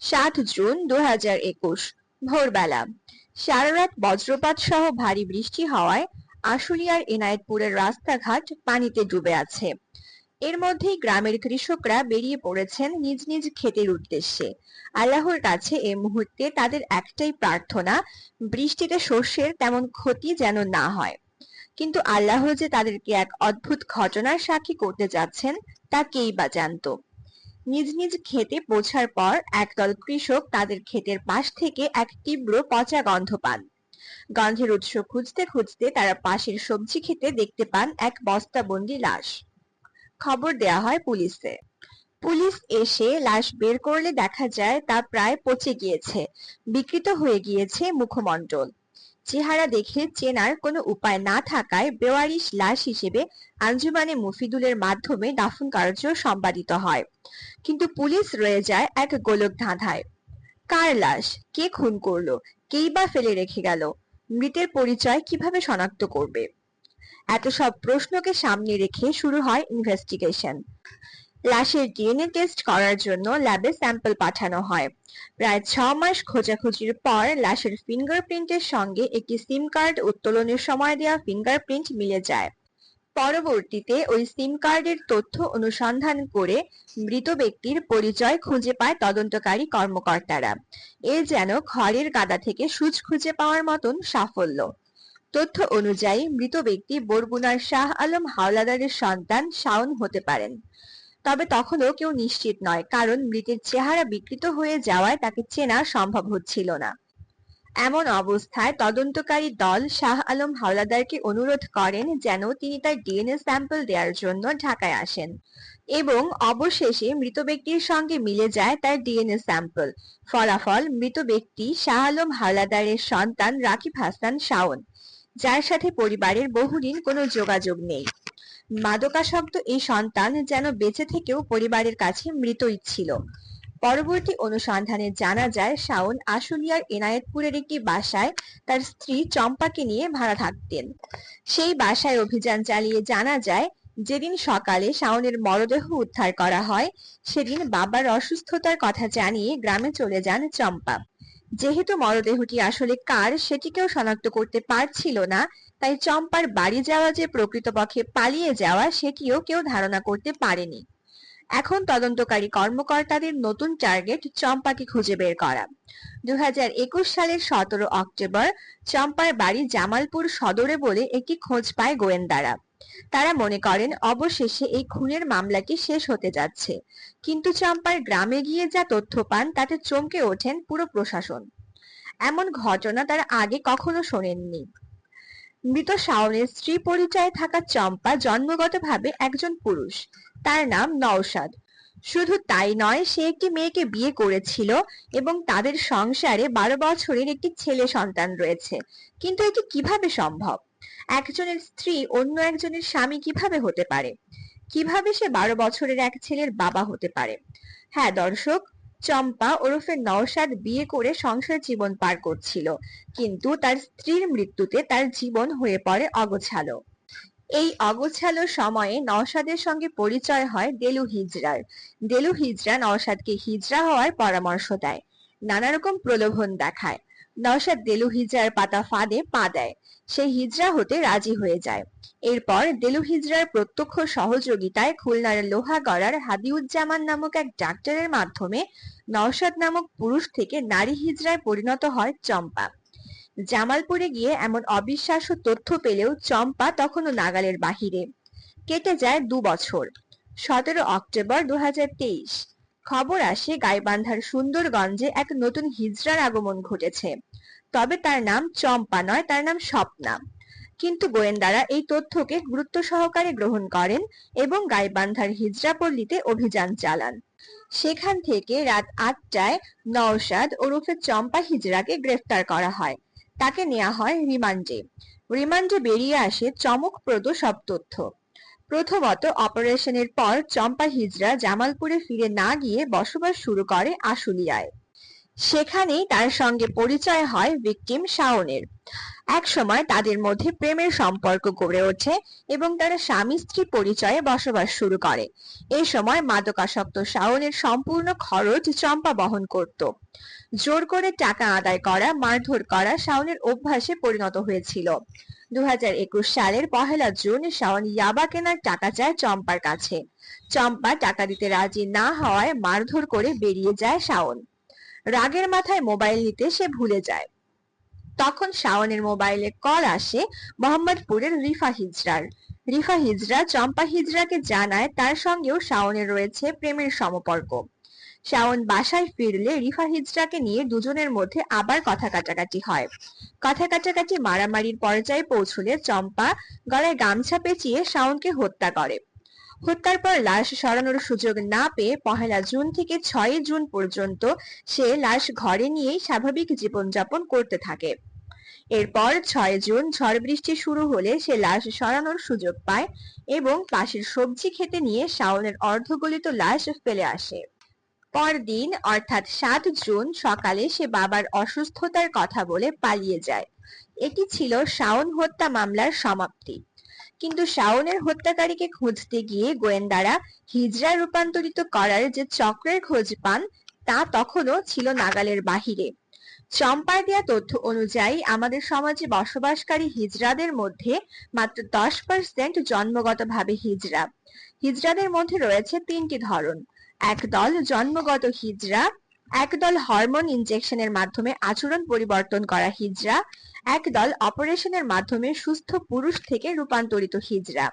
সাত জুন দু হাজার একুশ, ভোরবেলা। সারা রাত বজ্রপাত সহ ভারী বৃষ্টি হওয়ায় আশুলিয়ার এনায়েতপুরের রাস্তাঘাট পানিতে ডুবে আছে। এর মধ্যেই গ্রামের কৃষকরা বেরিয়ে পড়েছেন নিজ নিজ ক্ষেতের উদ্দেশ্যে। আল্লাহর কাছে এ মুহূর্তে তাদের একটাই প্রার্থনা, বৃষ্টিতে শস্যের তেমন ক্ষতি যেন না হয়। কিন্তু আল্লাহ যে তাদেরকে এক অদ্ভুত ঘটনার সাক্ষী করতে যাচ্ছেন, তা কেই বা জানতো? নিজ নিজ খেতে পৌঁছার পর একদল কৃষক তাদের ক্ষেতের পাশ থেকে এক তীব্র পচা গন্ধ পান। গন্ধের উৎস খুঁজতে খুঁজতে তারা পাশের সবজি খেতে দেখতে পান এক বস্তাবন্দি লাশ। খবর দেয়া হয় পুলিশে। পুলিশ এসে লাশ বের করলে দেখা যায় তা প্রায় পচে গিয়েছে, বিকৃত হয়ে গিয়েছে মুখমণ্ডল। চেহারা দেখে চেনার কোনো উপায় না থাকায় বেওয়ারিশ লাশ হিসেবে আঞ্জুমানে মুফিদুলের মাধ্যমে দাফন কার্য সম্পাদিত হয়। কিন্তু পুলিশ রয়ে যায় এক গোলক ধাঁধায়। কার লাশ? কে খুন করল? কেই বা ফেলে রেখে গেল? মৃতের পরিচয় কীভাবে শনাক্ত করবে? এত সব প্রশ্নকে সামনে রেখে শুরু হয় ইনভেস্টিগেশন লাশের ডিএনএ টেস্ট করার জন্য ল্যাবে স্যাম্পল পাঠানো হয়। প্রায় ছ মাস খোঁজাখুঁজির পর লাশের ফিঙ্গারপ্রিন্টের সঙ্গে একটি সিম কার্ড উত্তোলনের সময় দেওয়া ফিঙ্গারপ্রিন্ট মিলে যায়। পরবর্তীতে ওই সিম কার্ডের তথ্য অনুসন্ধান করে মৃত ব্যক্তির পরিচয় খুঁজে পায় তদন্তকারী কর্মকর্তারা। এ যেন খড়ের গাদা থেকে সুচ খুঁজে পাওয়ার মতন সাফল্য। তথ্য অনুযায়ী মৃত ব্যক্তি বরগুনার শাহ আলম হাওলাদারের সন্তান শাওন হতে পারেন। তবে তখনও কেউ নিশ্চিত নয়, কারণ মৃতের চেহারা বিকৃত হয়ে যাওয়ায় তাকে চেনা সম্ভব হচ্ছিল না। এমন অবস্থায় তদন্তকারী দল শাহ আলম হাওলাদারকে অনুরোধ করেন যেন তিনি তার ডিএনএ স্যাম্পল দেওয়ার জন্য ঢাকায় আসেন এবং অবশেষে মৃত ব্যক্তির সঙ্গে মিলে যায় তার ডিএনএ স্যাম্পল। ফলাফল, মৃত ব্যক্তি শাহ আলম হাওলাদারের সন্তান রাকিব হাসান শাওন, যার সাথে পরিবারের বহুদিন কোনো যোগাযোগ নেই। মাদকাসক্ত এই সন্তান যেন বেঁচে থেকেও পরিবারের কাছে মৃতই ছিল পরবর্তী অনুসন্ধানে জানা যায়, শাওন আশুলিয়ার এনায়েতপুরের একটি বাসায় তার স্ত্রী চম্পাকে নিয়ে ভাড়া থাকতেন। সেই বাসায় অভিযান চালিয়ে জানা যায়, যেদিন সকালে শাওনের মরদেহ উদ্ধার করা হয়, সেদিন বাবার অসুস্থতার কথা জানিয়ে গ্রামে চলে যান চম্পা। যেহেতু মরদেহটি আসলে কার, সেটিকেও শনাক্ত করতে পারছিল না তাই চম্পার বাড়ি যাওয়া যে প্রকৃতপক্ষে পালিয়ে যাওয়া সেটিও কেউ ধারণা করতে পারেনি। এখন তদন্তকারী কর্মকর্তাদের নতুন টার্গেট চম্পাকে খুঁজে বের করা। দুহাজার একুশ সালের সতেরো অক্টোবর চম্পার বাড়ি জামালপুর সদরে বলে একটি খোঁজ পায় গোয়েন্দারা। তারা মনে করেন, অবশেষে এই খুনের মামলাটি শেষ হতে যাচ্ছে। কিন্তু চম্পার গ্রামে গিয়ে যা তথ্য পান, তাতে চমকে ওঠেন পুরো প্রশাসন। এমন ঘটনা তারা আগে কখনো শোনেননি। মৃত শাওনের স্ত্রী পরিচয়ে থাকা চম্পা জন্মগতভাবে একজন পুরুষ। তার নাম নওশাদ। শুধু তাই নয়, সে একটি মেয়েকে বিয়ে করেছিল এবং তাদের সংসারে বারো বছরের একটি ছেলে সন্তান রয়েছে। কিন্তু এটি কীভাবে সম্ভব? একজনের স্ত্রী অন্য একজনের স্বামী কীভাবে হতে পারে? কীভাবে সে বারো বছরের এক ছেলের বাবা হতে পারে? হ্যাঁ দর্শক চম্পা ওরফে নওশাদ বিয়ে করে সংসার জীবন পার করছিল, কিন্তু তার স্ত্রীর মৃত্যুতে তার জীবন হয়ে পড়ে অগোছালো। এই অগোছালো সময়ে নওশাদের সঙ্গে পরিচয় হয় দেলু হিজরার। দেলু হিজরা নওশাদকে হিজরা হওয়ার পরামর্শ দেয়। নানা রকম প্রলোভন দেখায়। নওশাদ দেলু হিজরার পাতা ফাঁদে পা দেয়। সে হিজরা হতে রাজি হয়ে যায়। এরপর দেলু হিজরার প্রত্যক্ষ সহযোগিতায় খুলনার লোহাগড়ার হাদিউজ্জামান নামক এক ডাক্তারের মাধ্যমে নওশাদ নামক পুরুষ থেকে নারী হিজড়ায় পরিণত হয় চম্পা। জামালপুরে গিয়ে এমন অবিশ্বাস্য তথ্য পেলেও চম্পা তখনও নাগালের বাহিরে। কেটে যায় দু বছর। সতেরো অক্টোবর দু হাজার তেইশ। খবর আসে গাইবান্ধার সুন্দরগঞ্জে এক নতুন হিজড়ার আগমন ঘটেছে। তবে তার নাম চম্পা নয়, তার নাম স্বপ্না। কিন্তু গোয়েন্দারা এই তথ্যকে গুরুত্ব সহকারে গ্রহণ করেন এবং গাইবান্ধার হিজড়াপল্লীতে অভিযান চালান। সেখান থেকে রাত আটটায় নওশাদ ওরফে চম্পা হিজড়াকে গ্রেফতার করা হয়। তাকে নেওয়া হয় রিমান্ডে। রিমান্ডে বেরিয়ে আসে চমকপ্রদ সব তথ্য। প্রথমত অপারেশনের পর চম্পা হিজরা জামালপুরে ফিরে না গিয়ে বসবাস শুরু করে আশুলিয়ায়। সেখানেই তার সঙ্গে পরিচয় হয় ভিকটিম শাওনের। এক সময় তাদের মধ্যে প্রেমের সম্পর্ক গড়ে ওঠে এবং তারা স্বামী স্ত্রী পরিচয়ে বসবাস শুরু করে। এই সময় মাদকাসক্ত শাওনের সম্পূর্ণ খরচ চম্পা বহন করত। জোর করে টাকা আদায় করা, মারধর করা শাওনের অভ্যাসে পরিণত হয়েছিল। দু হাজার একুশ সালের পহেলা জুন শাওন ইয়াবা কেনার টাকা চায় চম্পার কাছে। চম্পা টাকা দিতে রাজি না হওয়ায় মারধর করে বেরিয়ে যায় শাওন। রাগের মাথায় মোবাইল নিতে সে ভুলে যায়। তখন শাওনের মোবাইলে কল আসে মোহাম্মদপুরের রিফা হিজরার। রিফা হিজরা চম্পা হিজরাকে জানায় তার সঙ্গেও শাওনের রয়েছে প্রেমের সমপর্ক। শাওন বাসায় ফিরলে রিফা হিজরাকে নিয়ে দুজনের মধ্যে আবার কথা কাটাকাটি হয়। কথা কাটাকাটি মারামারির পর্যায়ে পৌঁছলে চম্পা গলায় গামছা পেঁচিয়ে শাওনকে হত্যা করে। হত্যার পর লাশ সরানোর সুযোগ না পেয়ে পহেলা জুন থেকে ছয় জুন পর্যন্ত সে লাশ ঘরে নিয়েই স্বাভাবিক জীবনযাপন করতে থাকে। এরপর ছয় জুন ঝড় বৃষ্টি শুরু হলে সে লাশ সরানোর সুযোগ পায় এবং পাশের সবজি খেতে নিয়ে শাওনের অর্ধগলিত লাশ ফেলে আসে। পরদিন, অর্থাৎ সাত জুন সকালে সে বাবার অসুস্থতার কথা বলে পালিয়ে যায়। এটি ছিল শাওন হত্যা মামলার সমাপ্তি। কিন্তু শাওনের হত্যাকারীকে খুঁজতে গিয়ে গোয়েন্দারা হিজরা রূপান্তরিত করার যে চক্রের খোঁজ পান, তা তখনও ছিল নাগালের বাহিরে। চম্পার দেয়া তথ্য অনুযায়ী, আমাদের সমাজে বসবাসকারী হিজড়াদের মধ্যে মাত্র দশ পার্সেন্ট জন্মগতভাবে হিজড়া। হিজড়াদের মধ্যে রয়েছে তিনটি ধরন। একদল জন্মগত হিজড়া একদল হরমোন ইনজেকশনের মাধ্যমে আচরণ পরিবর্তন করা হিজড়া একদল অপারেশনের মাধ্যমে সুস্থ পুরুষ থেকে রূপান্তরিত হিজড়া।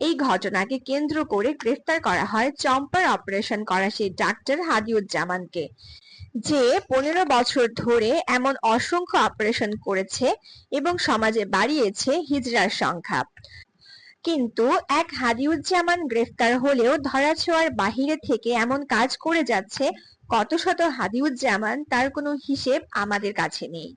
এই ঘটনাকে কেন্দ্র করে গ্রেফতার করা হয় চম্পার অপারেশন করা সেই ডাক্তার হাদিউজ্জামানকে, যে পনেরো বছর ধরে এমন অসংখ্য অপারেশন করেছে এবং সমাজে বাড়িয়েছে হিজড়ার সংখ্যা। কিন্তু এক হাদিউজ্জামান গ্রেফতার হলেও ধরাছোঁয়ার বাহিরে থেকে এমন কাজ করে যাচ্ছে, কত শত হাদিউজ্জামান তার কোনো হিসেব আমাদের কাছে নেই।